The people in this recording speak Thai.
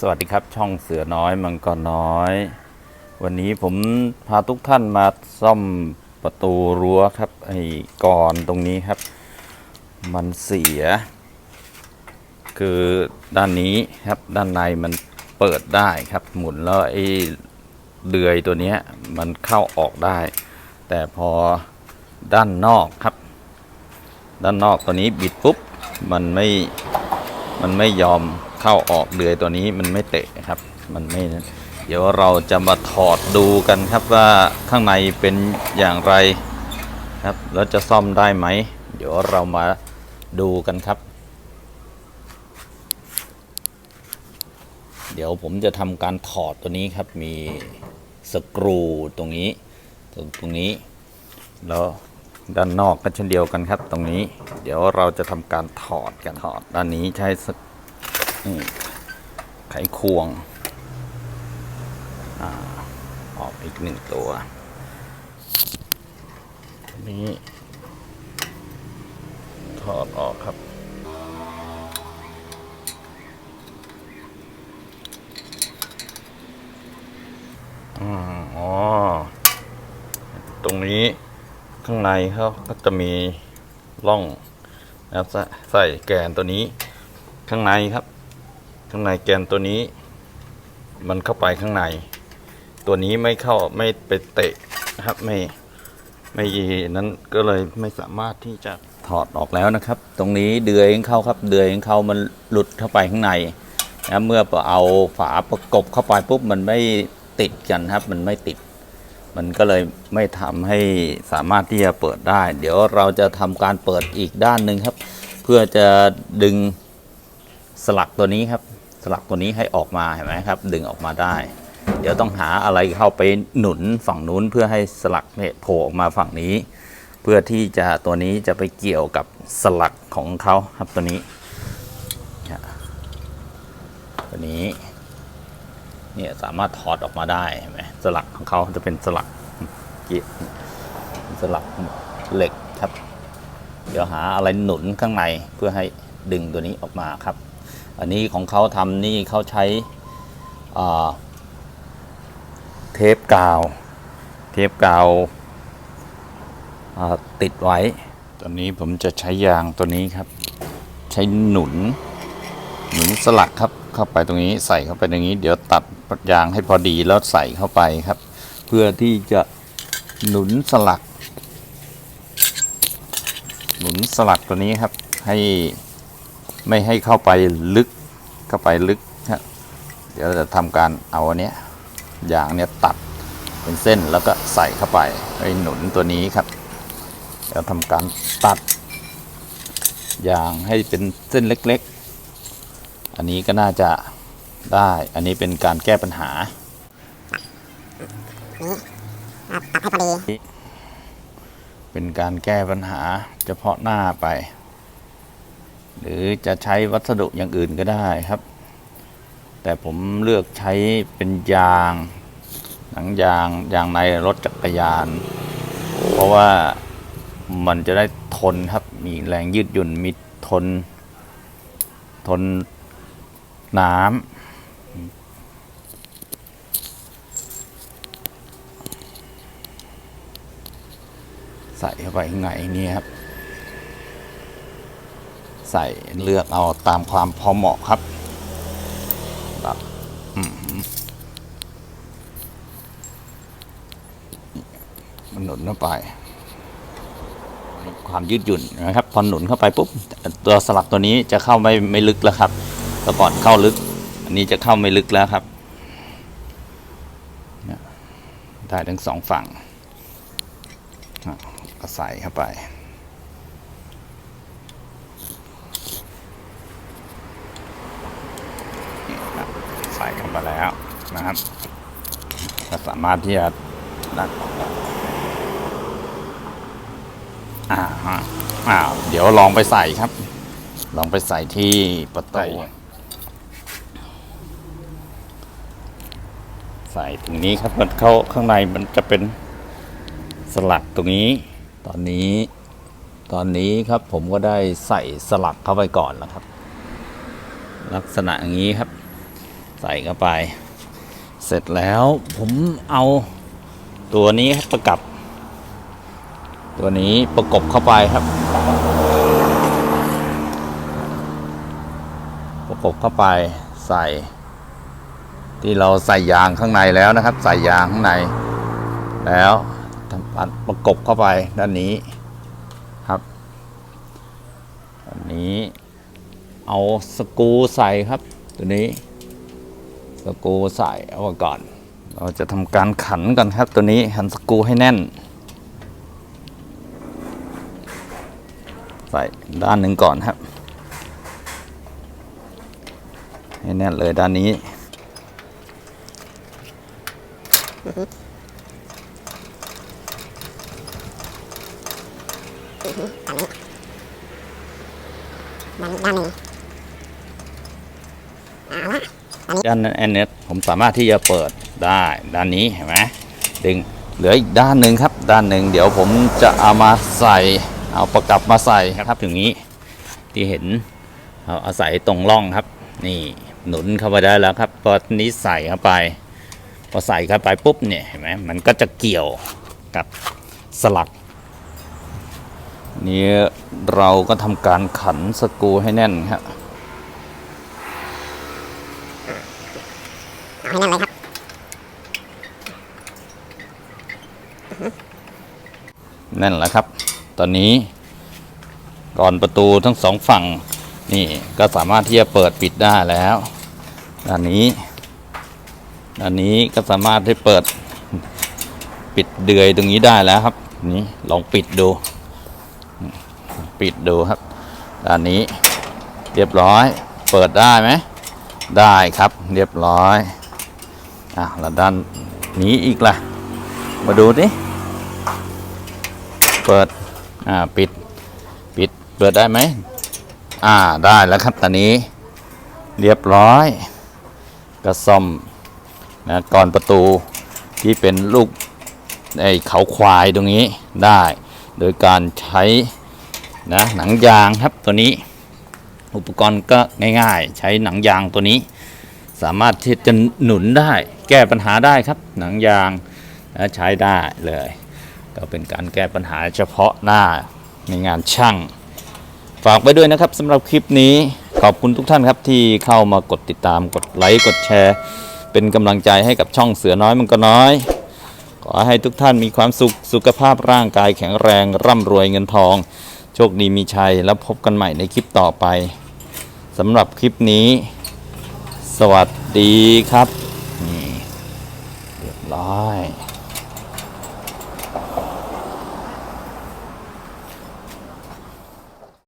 สวัสดีครับช่องเสือน้อยมังกรน้อย วันนี้ผมพาทุกท่านมาซ่อมประตูรั้วครับ ไอ้กรอนตรงนี้ครับ มันเสีย คือด้านนี้ครับด้านในมันเปิดได้ครับ หมุนแล้วไอ้เดือยตัวนี้มันเข้าออกได้ แต่พอด้านนอกครับ ด้านนอกตัวนี้บิดปุ๊บมันไม่มันไม่ยอม เข้าออกเดือยตัวนี้มันไม่เตะครับ มันไม่นะเดี๋ยวเราจะมาถอดดูกันครับว่าข้างในเป็นอย่างไรครับ แล้วจะซ่อมได้ไหม เดี๋ยวเรามาดูกันครับ เดี๋ยวผมจะทำการถอดตัวนี้ครับ มีสกรูตรงนี้ ตรงตรงนี้ แล้วด้านนอกก็เช่นเดียวกันครับ ตรงนี้ เดี๋ยวเราจะทำการถอดกันถอดด้านนี้ใช้สก นี่ไขควงออกอีกหนึ่งตัวนี้ถอดออกครับ อ๋อ ตรงนี้ข้างในเขาก็จะมีร่องนะครับใส่ใส่แกนตัวนี้ข้างในครับ ข้างในแกนตัวนี้ มันเข้าไปข้างใน ตัวนี้ไม่เข้าไม่ไปเตะนะครับไม่ไม่ยีนั้นก็เลยไม่สามารถที่จะถอดออกแล้วนะครับ ตรงนี้เดือยของเข้าครับ เดือยของเขามันหลุดเข้าไปข้างในนะเมื่อเอาฝาประกบเข้าไปปุ๊บมันไม่ติดกันครับ มันไม่ติด มันก็เลยไม่ทำให้สามารถที่จะเปิดได้ เดี๋ยวเราจะทำการเปิดอีกด้านหนึ่งครับ เพื่อจะดึงสลักตัวนี้ครับ ลักตัวนี้ให้ออกมาเห็นไหมครับ ดึงออกมาได้ เดี๋ยวต้องหาอะไรเข้าไปหนุนฝั่งนู้นเพื่อให้สลักเนี่ยโผล่ออกมาฝั่งนี้ เพื่อที่จะตัวนี้จะไปเกี่ยวกับสลักของเขาครับตัวนี้ตัวนี้เนี่ยสามารถถอดออกมาได้เห็นไหมสลักของเขาจะเป็นสลักเกียสลักเหล็กครับ เดี๋ยวหาอะไรหนุนข้างในเพื่อให้ดึงตัวนี้ออกมาครับ อันนี้ของเขาทำนี่เขาใช้เทปกาว เทปกาวติดไว้ ตอนนี้ผมจะใช้ยางตัวนี้ครับ ใช้หนุน หนุนสลักครับเข้าไปตรงนี้ใส่เข้าไปตรงนี้ เดี๋ยวตัดยางให้พอดีแล้วใส่เข้าไปครับ เพื่อที่จะหนุนสลัก หนุนสลักตัวนี้ครับให้ ไม่ให้เข้าไปลึกเข้าไปลึกครับเดี๋ยวจะทำการเอาอันเนี้ยยางเนี้ยตัดเป็นเส้นแล้วก็ใส่เข้าไปให้หนุนตัวนี้ครับเดี๋ยวทำการตัดยางให้เป็นเส้นเล็กๆ อันนี้ก็น่าจะได้อันนี้เป็นการแก้ปัญหาตัดให้พอดีเป็นการแก้ปัญหาเฉพาะหน้าไป หรือจะใช้วัสดุอย่างอื่นก็ได้ครับ แต่ผมเลือกใช้เป็นยาง หนังยางยางในรถจักรยาน เพราะว่ามันจะได้ทนครับ มีแรงยืดหยุ่นมีทน ทนน้ำใส่เข้าไปข้างในนี่ครับ ใส่เลือกเอาตามความพอเหมาะครับแบบอืมมันหนุนเข้าไป ความยืดหยุ่นนะครับ พอหนุนเข้าไปปุ๊บตัวสลักตัวนี้จะเข้าไม่ไม่ลึกแล้วครับแต่ก่อนเข้าลึก อันนี้จะเข้าไม่ลึกแล้วครับเนี่ยได้ทั้งสองฝั่งก็ใส่เข้าไป นี่ครับ ใส่เข้าไปแล้วนะครับก็สามารถที่จะดักอ่าฮะอ่าเดี๋ยวลองไปใส่ครับ ลองไปใส่ที่ประตูใส่ตรงนี้ครับมันเข้าข้างในมันจะเป็นสลักตรงนี้ ตอนนี้ ตอนนี้ครับผมก็ได้ใส่สลักเข้าไปก่อนแล้วครับ ลักษณะอย่างนี้ครับ ใส่เข้าไป เสร็จแล้วผมเอาตัวนี้ประกับ ตัวนี้ประกบเข้าไปครับ ประกบเข้าไปใส่ ที่เราใส่ยางข้างในแล้วนะครับ ใส่ยางข้างใน แล้วทำประกบเข้าไปด้านนี้ครับอันนี้เอาสกูใส่ครับ ตัวนี้ สกรูใส่เอาก่อน เราจะทำการขันกันครับตัวนี้ขันสกรูให้แน่น ใส่ด้านหนึ่งก่อนครับ ให้แน่นเลยด้านนี้ด้านด้านหนึ่งเอาละ ด้านแอนเนตผมสามารถที่จะเปิดได้ด้านนี้เห็นไหมดึงเหลืออีกด้านหนึ่งครับ ด้านหนึ่งเดี๋ยวผมจะเอามาใส่เอาประกับมาใส่ครับอย่างนี้ที่เห็นเอาอาใส่ตรงร่องครับ นี่หนุนเข้าไปได้แล้วครับพอนี้ใส่เข้าไปพอใส่เข้าไปปุ๊บเนี่ยเห็นไหมมันก็จะเกี่ยวกับสลักนี้เราก็ทำการขันสกรูให้แน่นครับ เอาให้แน่นเลยครับ นั่นแหละครับ ตอนนี้ก่อนประตูทั้งสองฝั่งนี่ก็สามารถที่จะเปิดปิดได้แล้วด้านนี้ด้านนี้ก็สามารถที่เปิดปิดเดือยตรงนี้ได้แล้วครับ นี่ลองปิดดู ปิดดูครับด้านนี้เรียบร้อย เปิดได้ไหมได้ครับเรียบร้อยอะแล้วด้านนี้อีกล่ะ มาดูดิ เปิด อ่า ปิด ปิด เปิดได้ไหม อ่า ได้แล้วครับ ตอนนี้ เรียบร้อย ก็ซ่อมนะก่อนประตูที่เป็นลูกไอ้เขาควายตรงนี้ได้ โดยการใช้นะหนังยางครับตัวนี้ อุปกรณ์ก็ง่ายๆ ใช้หนังยางตัวนี้ สามารถที่จะหนุนได้ แก้ปัญหาได้ครับ หนังยางนะใช้ได้เลย ก็เป็นการแก้ปัญหาเฉพาะหน้าในงานช่าง ฝากไว้ด้วยนะครับสำหรับคลิปนี้ขอบคุณทุกท่านครับที่เข้ามากดติดตามกดไลค์กดแชร์ เป็นกำลังใจให้กับช่องเสือน้อยมันก็น้อย ขอให้ทุกท่านมีความสุขสุขภาพร่างกายแข็งแรงร่ำรวยเงินทอง โชคดีมีชัยแล้วพบกันใหม่ในคลิปต่อไปสำหรับคลิปนี้ สวัสดีครับนี่เรียบร้อย